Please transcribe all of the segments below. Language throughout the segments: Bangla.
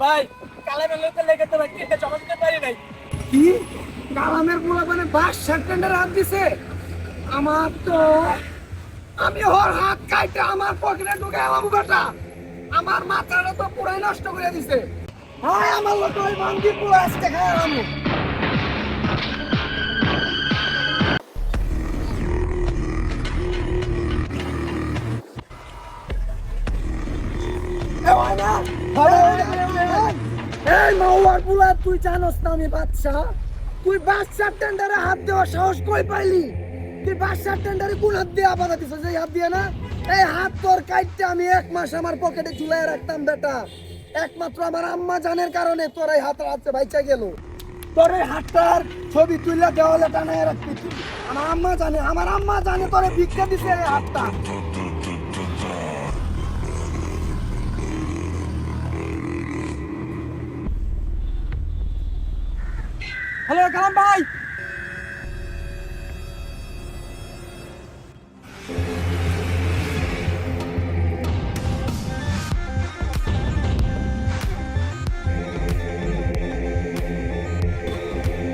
ভাই কালামের লোকের লেগে তো ভাই তিনটা জমা দিতে পারি নাই। কি? কালামের পোলা মানে বাস সেকেন্ডের হাত দিছে? আমার তো, আমি ওর হাত কাইটা আমার পকেটে ঢুকে এলাম বেটা আমার মাথাটা তো পুরাই নষ্ট করে দিছে। হায় আমার লোক ওই বান্দি পুরো আজকে খাই এলাম। এই মাওয়ার পুলা তুই জানোস না আমি বাচ্চা তুই বাচ্চার টেন্ডারে হাত দেওয়ার সাহস কই পাইলি? তুই বাচ্চার টেন্ডারে কোন হাত দিয়ে আপাতত দিছ যে হাত দিয়ে না? এই হাত তোর কাইটটা আমি এক মাস আমার পকেটে ঝুলাই রাখতাম, বেটা। একমাত্র আমার আম্মা জানের কারণে তোর এই হাত রাখতে বাইচা গেল। তোর এই হাতটার ছবি তুলে দেওয়ালে টানায় রাখবি। আমার আম্মা জানে, আমার আম্মা জানে তোরে ভিক্ষা দিছে এই হাতটা। হ্যালো কালাম ভাই।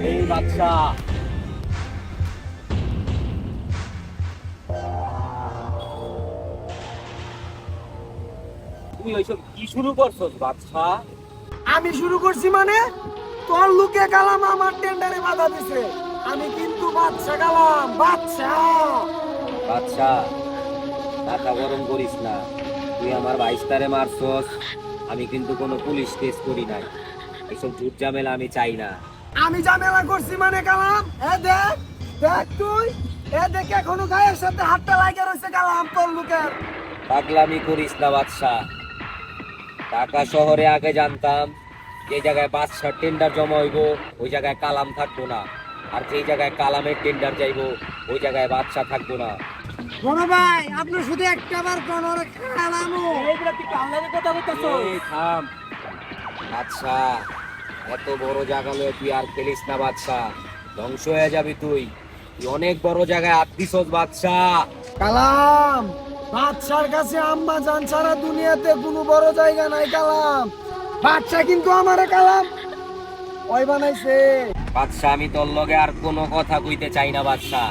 এই বাচ্চা। তুমি ওইসব কি শুরু করছ বাচ্চা? আমি শুরু করছি মানে? তোর লুকে কালাম আমার টেন্ডারে বাধা দিছে। আমি কিন্তু বাচ্চা কালাম বাচ্চা বাচ্চা টাকা গরম করিস না। তুই আমার বাইস্তারে মারছস আমি কিন্তু কোনো পুলিশ কেস করি নাই। এসব ঝুট ঝামেলা আমি চাই না। আমি ঝামেলা করছি মানে কালাম এ দেখ দেখ তুই। এ দেখ এখনও গায়ের সাথে হাতটা লাগে রয়েছে কালাম তোর লুকের পাগলামি করিস না বাদশা ঢাকা শহরে আগে জানতাম যে জায়গায় বাদশার টেন্ডার জমা হইব ওই জায়গায় কালাম থাকব না। আর যেই জায়গায় কালামের টেন্ডার যাইবো ওই জায়গায় বাদশা থাকব না। বড় ভাই আপনি শুধু একটা বার কোন কালামো। এইগুলা তুই কালামের কথা বলতেছো এই থাম। বাদশা এত বড় জায়গা লয়ে তুই আর খেলিস না বাদশা ধ্বংস হয়ে যাবি তুই। তুই অনেক বড় জায়গায় বাদশা কালাম বাচ্চার কাছে আম্মা জান সারা দুনিয়াতে কোনো বড় জায়গা নাই কালাম। বাচ্চা কিন্তু আমারে কালাম। ওই বানাইছে। বাদশা আমি তোর লগে আর কোনো কথা কইতে চাই না বাদশা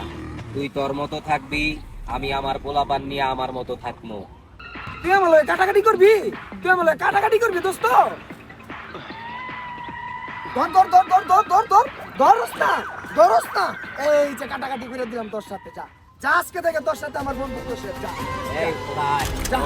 তুই তোর মতো থাকবি আমি আমার পোলাপান নিয়ে আমার মতো থাকব। তুই আমার লগে কাটাকাটি করবি? তুই আমার লগে কাটাকাটি করবি দোস্ত? ধর ধর ধর ধর ধর ধর ধর ধরস না ধরস না এই যে কাটাকাটি করে দিলাম তোর সাথে যা। যা আজকে থেকে তোর সাথে আমার বন্ধুত্ব শেষ যা। এই আয়। যা।